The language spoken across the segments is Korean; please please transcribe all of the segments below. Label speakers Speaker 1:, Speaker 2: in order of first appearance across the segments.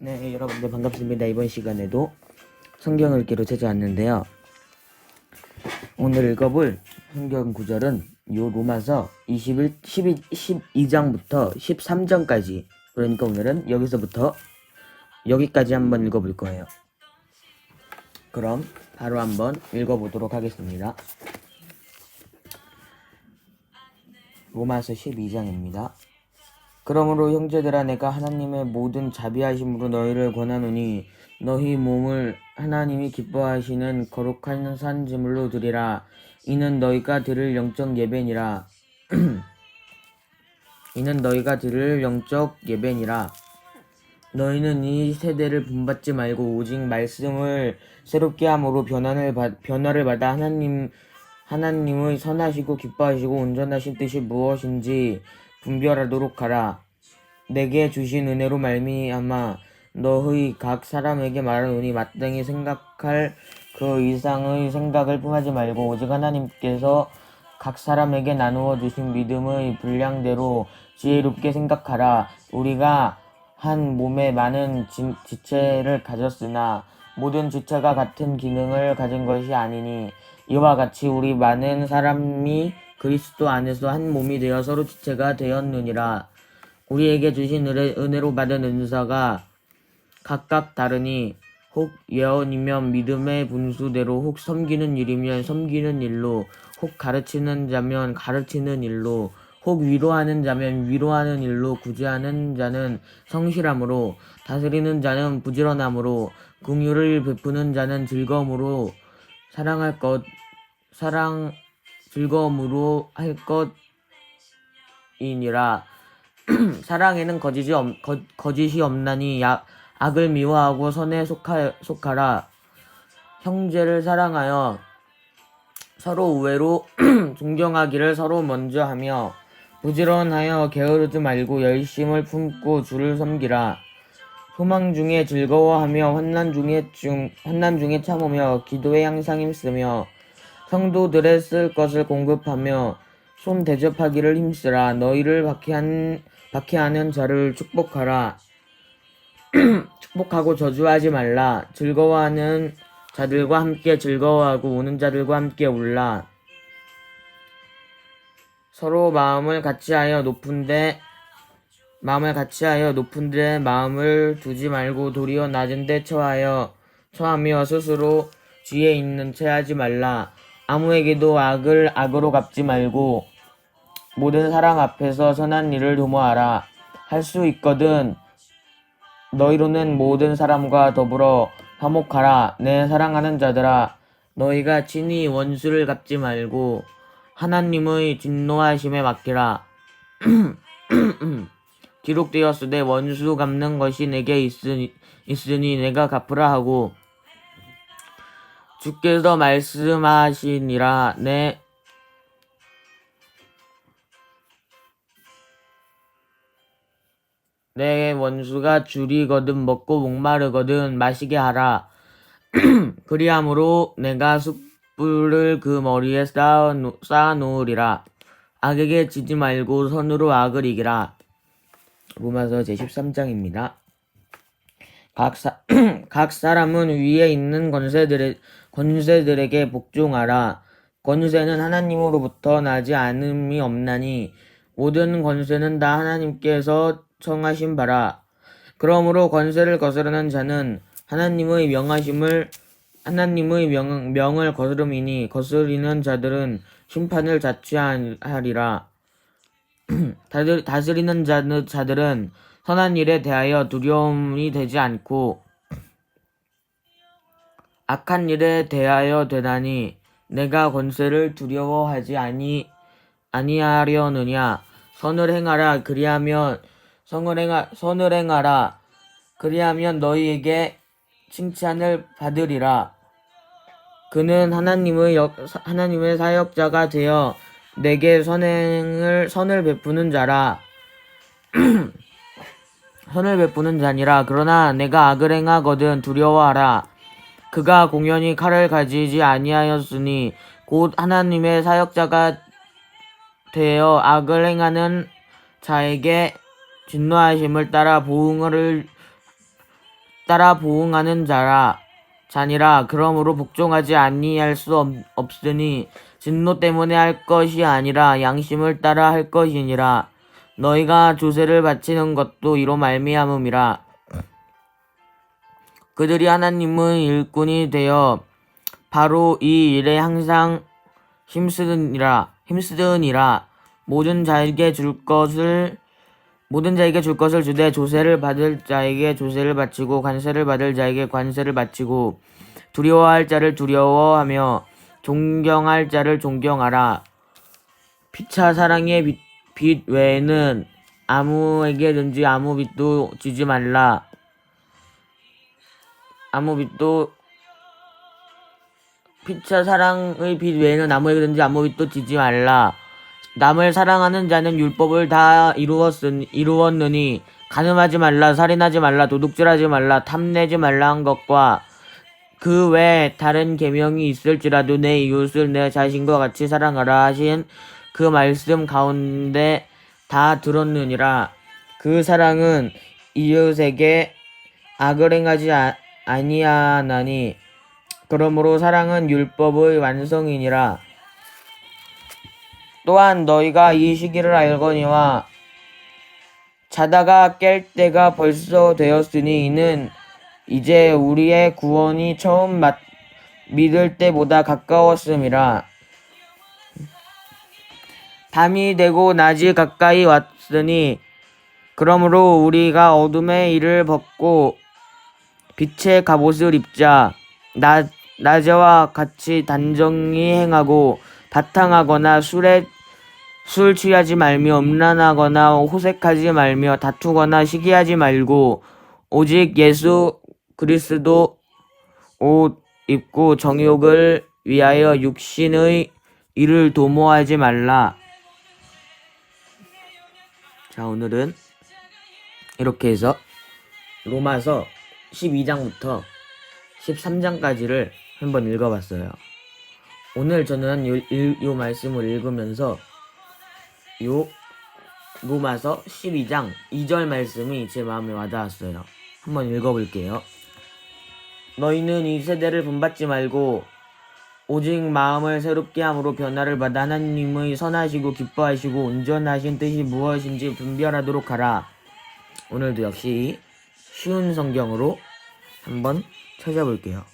Speaker 1: 네, 여러분들 반갑습니다. 이번 시간에도 성경 읽기로 찾아왔는데요. 오늘 읽어볼 성경 구절은 요 로마서 21, 12, 12장부터 13장까지 그러니까 오늘은 여기서부터 여기까지 한번 읽어볼 거예요. 그럼 바로 한번 읽어보도록 하겠습니다. 로마서 12장입니다. 그러므로 형제들아 내가 하나님의 모든 자비하심으로 너희를 권하노니 너희 몸을 하나님이 기뻐하시는 거룩한 산 제물로 드리라. 이는 너희가 드릴 영적 예배니라. 이는 너희가 드릴 영적 예배니라. 너희는 이 세대를 분받지 말고 오직 말씀을 새롭게 함으로 변화를 받, 변화를 받아 하나님 하나님의 선하시고 기뻐하시고 온전하신 뜻이 무엇인지 분별하도록 하라. 내게 주신 은혜로 말미암아 너의 각 사람에게 말하노니 마땅히 생각할 그 이상의 생각을 품하지 말고 오직 하나님께서 각 사람에게 나누어 주신 믿음의 분량대로 지혜롭게 생각하라. 우리가 한 몸에 많은 지, 지체를 가졌으나 모든 지체가 같은 기능을 가진 것이 아니니 이와 같이 우리 많은 사람이 그리스도 안에서 한 몸이 되어 서로 지체가 되었느니라. 우리에게 주신 은혜, 은혜 로 받은 은사가 각각 다르니 혹 예언이면 믿음의 분수대로 혹 섬기는 일이면 섬기는 일로 혹 가르치는 자면 가르치는 일로 혹 위로하는 자면 위로하는 일로 구제하는 자는 성실함으로 다스리는 자는 부지런함으로 긍휼을 베푸는 자는 즐거움으로 사랑할 것 사랑 즐거움으로 할 것이니라. 사랑에는 거짓이, 없, 거, 거짓이 없나니 야, 악을 미워하고 선에 속하, 속하라. 형제를 사랑하여 서로 우애로 존경하기를 서로 먼저 하며 부지런하여 게으르지 말고 열심을 품고 주를 섬기라. 소망 중에 즐거워하며 환난 중에 중 환난 중에 참으며 기도에 항상 힘쓰며 성도들의 쓸 것을 공급하며 손 대접하기를 힘쓰라. 너희를 박해한 박해하는 자를 축복하라. 축복하고 저주하지 말라. 즐거워하는 자들과 함께 즐거워하고 우는 자들과 함께 울라. 서로 마음을 같이하여 높은데 마음을 같이하여 높은데 마음을 두지 말고 도리어 낮은데 처하여 처하며 스스로 지혜 있는 채 하지 말라 아무에게도 악을 악으로 갚지 말고 모든 사람 앞에서 선한 일을 도모하라. 할 수 있거든. 너희로는 모든 사람과 더불어 화목하라. 내 사랑하는 자들아 너희가 친히 원수를 갚지 말고 하나님의 진노하심에 맡기라. 기록되었으되 원수 갚는 것이 내게 있으니, 있으니 내가 갚으라 하고 주께서 말씀하시니라 내 내 원수가 줄이거든 먹고 목마르거든 마시게 하라. 그리함으로 내가 숯불을 그 머리에 쌓아, 쌓아 놓으리라. 악에게 지지 말고 선으로 악을 이기라. 로마서 제13장입니다. 각, 사, 각 사람은 위에 있는 권세들의, 권세들에게 복종하라. 권세는 하나님으로부터 나지 않음이 없나니 모든 권세는 다 하나님께서 청하신 바라. 그러므로 권세를 거스르는 자는 하나님의 명하심을 하나님의 명, 명을 거스름이니 거스리는 자들은 심판을 자취하리라. 다들, 다스리는 자들, 자들은 선한 일에 대하여 두려움이 되지 않고 악한 일에 대하여 되나니 내가 권세를 두려워하지 아니 아니하려느냐? 선을 행하라. 그리하면 성을 행하 선을 행하라. 그리하면 너희에게 칭찬을 받으리라. 그는 하나님의 역, 하나님의 사역자가 되어 내게 선행을 선을 베푸는 자라. 선을 베푸는 자니라. 그러나 내가 악을 행하거든 두려워하라 그가 공연히 칼을 가지지 아니하였으니 곧 하나님의 사역자가 되어 악을 행하는 자에게 진노하심을 따라 보응을 따라 보응하는 자라 자니라. 그러므로 복종하지 아니할 수 없, 없으니 진노 때문에 할 것이 아니라 양심을 따라 할 것이니라. 너희가 조세를 바치는 것도 이로 말미암음이라 그들이 하나님의 일꾼이 되어 바로 이 일에 항상 힘쓰느니라 힘쓰느니라. 모든 자에게 줄 것을 모든 자에게 줄 것을 주되 조세를 받을 자에게 조세를 바치고 관세를 받을 자에게 관세를 바치고 두려워할 자를 두려워하며 존경할 자를 존경하라. 피차 사랑의 빚, 빚 외에는 아무에게든지 아무 빚도 지지 말라 빚도 피차 사랑의 빚 외에는 아무에게든지 아무 빚도 지지 말라. 남을 사랑하는 자는 율법을 다 이루었으니, 이루었느니 간음하지 말라, 살인하지 말라, 도둑질하지 말라, 탐내지 말라 한 것과 그외 다른 계명이 있을지라도 내 이웃을 내 자신과 같이 사랑하라 하신 그 말씀 가운데 다 들었느니라. 그 사랑은 이웃에게 악을 행하지 아, 아니하나니 그러므로 사랑은 율법의 완성이니라. 또한 너희가 이 시기를 알거니와 자다가 깰 때가 벌써 되었으니 이는 이제 우리의 구원이 처음 맞, 믿을 때보다 가까웠음이라. 밤이 되고 낮이 가까이 왔으니 그러므로 우리가 어둠의 일을 벗고 빛의 갑옷을 입자. 낮, 낮에와 같이 단정히 행하고 바탕하거나 술에 술 취하지 말며 음란하거나 호색하지 말며 다투거나 시기하지 말고 오직 예수 그리스도 옷 입고 정욕을 위하여 육신의 일을 도모하지 말라. 자, 오늘은 이렇게 해서 로마서 12장부터 13장까지를 한번 읽어봤어요. 오늘 저는 요, 일- 요 말씀을 읽으면서 요 로마서 12장 2절 말씀이 제 마음에 와닿았어요. 한번 읽어볼게요. 너희는 이 세대를 본받지 말고 오직 마음을 새롭게 함으로 변화를 받아 하나님의 선하시고 기뻐하시고 온전하신 뜻이 무엇인지 분별하도록 하라. 오늘도 역시 쉬운 성경으로 한번 찾아볼게요.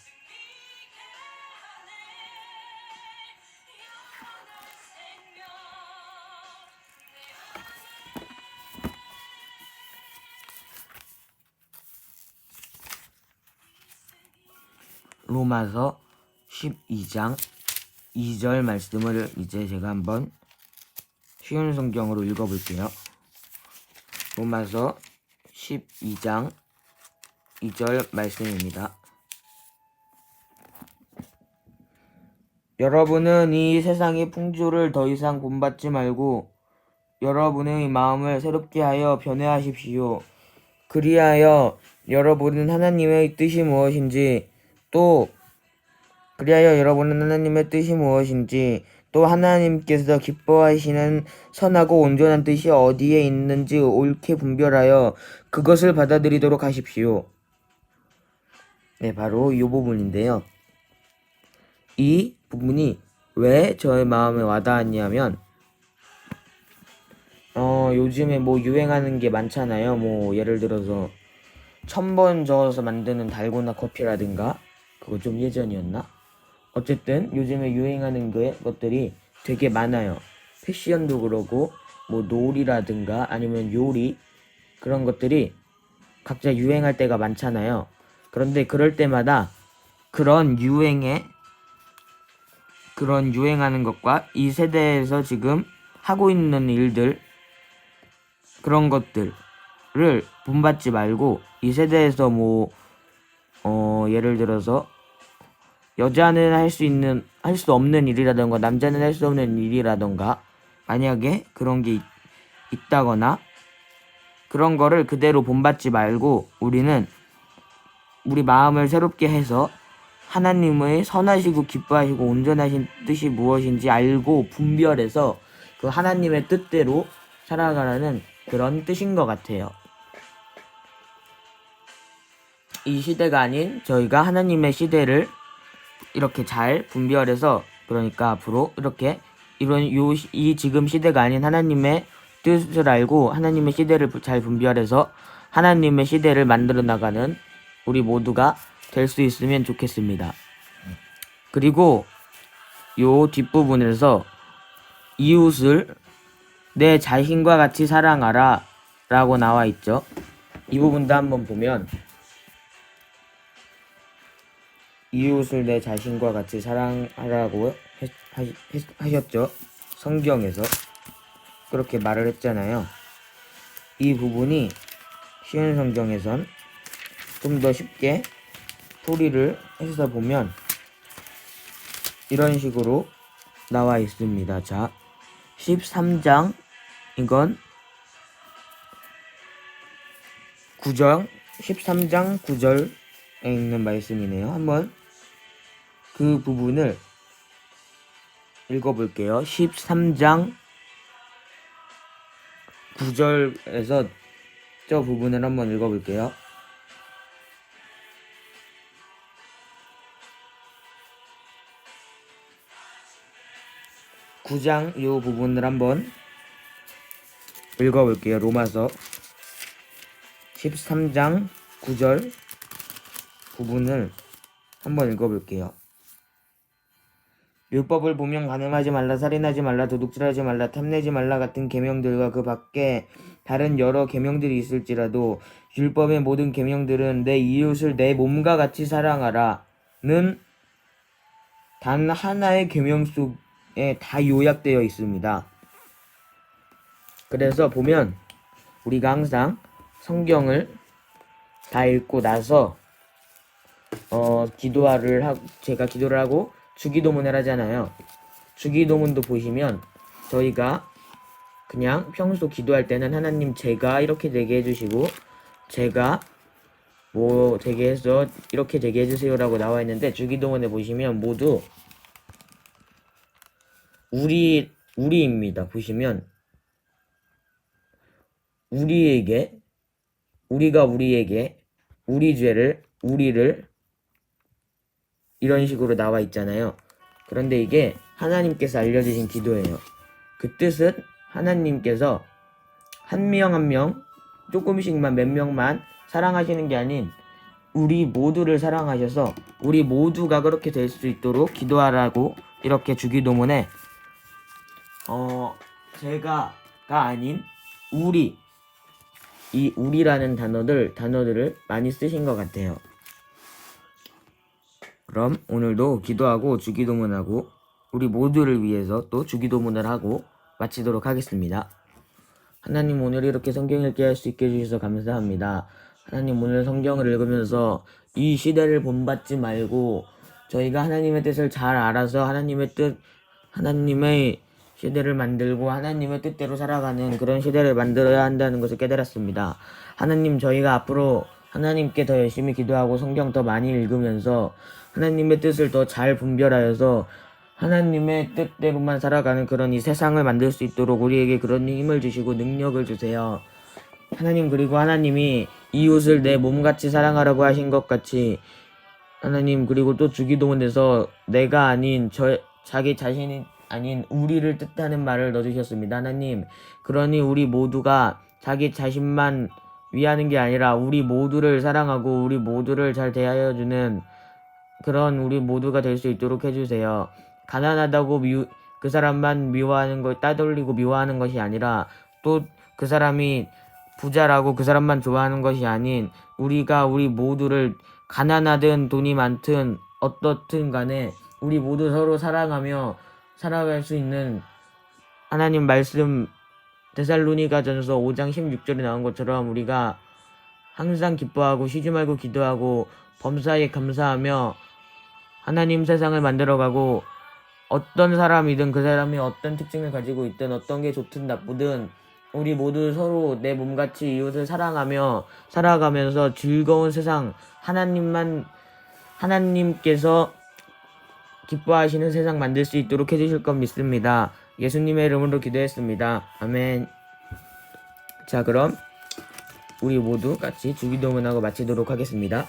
Speaker 1: 로마서 12장 2절 말씀을 이제 제가 한번 쉬운 성경으로 읽어볼게요. 로마서 12장 2절 말씀입니다. 여러분은 이 세상의 풍조를 더 이상 본받지 말고 여러분의 마음을 새롭게 하여 변화하십시오. 그리하여 여러분은 하나님의 뜻이 무엇인지 또 그리하여 여러분은 하나님의 뜻이 무엇인지 또 하나님께서 기뻐하시는 선하고 온전한 뜻이 어디에 있는지 옳게 분별하여 그것을 받아들이도록 하십시오. 네, 바로 이 부분인데요. 이 부분이 왜 저의 마음에 와닿았냐면, 어, 요즘에 뭐 유행하는 게 많잖아요. 뭐, 예를 들어서, 천 번 저어서 만드는 달고나 커피라든가, 그거 좀 예전이었나? 어쨌든, 요즘에 유행하는 게, 것들이 되게 많아요. 패션도 그러고, 뭐, 놀이라든가, 아니면 요리, 그런 것들이 각자 유행할 때가 많잖아요. 그런데 그럴 때마다 그런 유행에 그런 유행하는 것과 이 세대에서 지금 하고 있는 일들 그런 것들을 본받지 말고 이 세대에서 뭐 어, 예를 들어서 여자는 할 수 있는 할 수 없는 일이라던가 남자는 할 수 없는 일이라던가 만약에 그런 게 있, 있다거나 그런 거를 그대로 본받지 말고 우리는 우리 마음을 새롭게 해서 하나님의 선하시고 기뻐하시고 온전하신 뜻이 무엇인지 알고 분별해서 그 하나님의 뜻대로 살아가라는 그런 뜻인 것 같아요. 이 시대가 아닌 저희가 하나님의 시대를 이렇게 잘 분별해서 그러니까 앞으로 이렇게 이런 요 이 지금 시대가 아닌 하나님의 뜻을 알고 하나님의 시대를 부- 잘 분별해서 하나님의 시대를 만들어 나가는 우리 모두가 될 수 있으면 좋겠습니다. 그리고 요 뒷부분에서 이웃을 내 자신과 같이 사랑하라 라고 나와 있죠. 이 부분도 한번 보면 이웃을 내 자신과 같이 사랑하라고 하셨죠. 성경에서 그렇게 말을 했잖아요. 이 부분이 쉬운 성경에선 좀 더 쉽게 풀이를 해서 보면 이런 식으로 나와 있습니다. 자, 13장 이건 9절 13장 9절에 있는 말씀이네요. 한번 그 부분을 읽어볼게요. 13장 9절에서 저 부분을 한번 읽어볼게요. 구장요 부분을 한번 읽어볼게요. 로마서 13장 9절 부분을 한번 읽어볼게요. 율법을 보면 간음하지 말라, 살인하지 말라, 도둑질하지 말라, 탐내지 말라 같은 계명들과 그 밖에 다른 여러 계명들이 있을지라도 율법의 모든 계명들은 내 이웃을 내 몸과 같이 사랑하라는 단 하나의 계명 속 에다 요약되어 있습니다. 그래서 보면 우리가 항상 성경을 다 읽고 나서 어 기도를 하고 제가 기도를 하고 주기도문을 하잖아요. 주기도문도 보시면 저희가 그냥 평소 기도할 때는 하나님 제가 이렇게 되게 해주시고 제가 뭐 되게 해서 이렇게 되게 해주세요라고 나와 있는데 주기도문에 보시면 모두 우리 우리입니다. 보시면 우리에게 우리가 우리에게 우리 죄를 우리를 이런 식으로 나와 있잖아요. 그런데 이게 하나님께서 알려주신 기도예요. 그 뜻은 하나님께서 한 명 한명 조금씩만 몇 명만 사랑하시는 게 아닌 우리 모두를 사랑하셔서 우리 모두가 그렇게 될 수 있도록 기도하라고 이렇게 주기도문에 어 제가가 아닌 우리 이 우리라는 단어들 단어들을 많이 쓰신 것 같아요. 그럼 오늘도 기도하고 주기도문하고 우리 모두를 위해서 또 주기도문을 하고 마치도록 하겠습니다. 하나님 오늘 이렇게 성경 읽게 할 수 있게 해주셔서 감사합니다. 하나님 오늘 성경을 읽으면서 이 시대를 본받지 말고 저희가 하나님의 뜻을 잘 알아서 하나님의 뜻, 하나님의 시대를 만들고 하나님의 뜻대로 살아가는 그런 시대를 만들어야 한다는 것을 깨달았습니다. 하나님 저희가 앞으로 하나님께 더 열심히 기도하고 성경 더 많이 읽으면서 하나님의 뜻을 더 잘 분별하여서 하나님의 뜻대로만 살아가는 그런 이 세상을 만들 수 있도록 우리에게 그런 힘을 주시고 능력을 주세요. 하나님 그리고 하나님이 이웃을 내 몸같이 사랑하라고 하신 것 같이 하나님 그리고 또 주기도문에서 내가 아닌 저 자기 자신이 아닌 우리를 뜻하는 말을 넣어주셨습니다. 하나님 그러니 우리 모두가 자기 자신만 위하는 게 아니라 우리 모두를 사랑하고 우리 모두를 잘 대하여 주는 그런 우리 모두가 될 수 있도록 해주세요. 가난하다고 미, 그 사람만 미워하는 걸 따돌리고 미워하는 것이 아니라 또 그 사람이 부자라고 그 사람만 좋아하는 것이 아닌 우리가 우리 모두를 가난하든 돈이 많든 어떻든 간에 우리 모두 서로 사랑하며 살아갈 수 있는 하나님 말씀 데살로니가 전서 5장 16절에 나온 것처럼 우리가 항상 기뻐하고 쉬지 말고 기도하고 범사에 감사하며 하나님 세상을 만들어가고 어떤 사람이든 그 사람이 어떤 특징을 가지고 있든 어떤 게 좋든 나쁘든 우리 모두 서로 내 몸같이 이웃을 사랑하며 살아가면서 즐거운 세상 하나님만 하나님께서 기뻐하시는 세상 만들 수 있도록 해주실 것 믿습니다. 예수님의 이름으로 기도했습니다. 아멘. 자 그럼 우리 모두 같이 주기도문하고 마치도록 하겠습니다.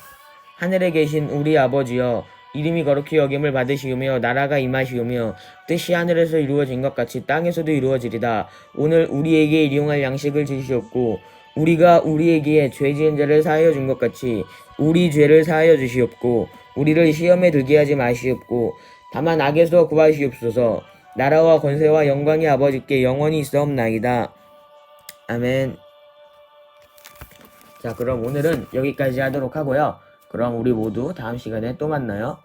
Speaker 1: 하늘에 계신 우리 아버지여 이름이 거룩히 여김을 받으시오며 나라가 임하시오며 뜻이 하늘에서 이루어진 것 같이 땅에서도 이루어지리다 오늘 우리에게 일용할 양식을 주시옵고 우리가 우리에게 죄 지은 자를 사하여 준 것 같이 우리 죄를 사하여 주시옵고 우리를 시험에 들게 하지 마시옵고 다만 악에서 구하시옵소서. 나라와 권세와 영광이 아버지께 영원히 있사옵나이다. 아멘. 자 그럼 오늘은 여기까지 하도록 하고요. 그럼 우리 모두 다음 시간에 또 만나요.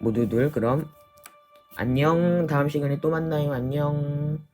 Speaker 1: 모두들 그럼 안녕. 다음 시간에 또 만나요. 안녕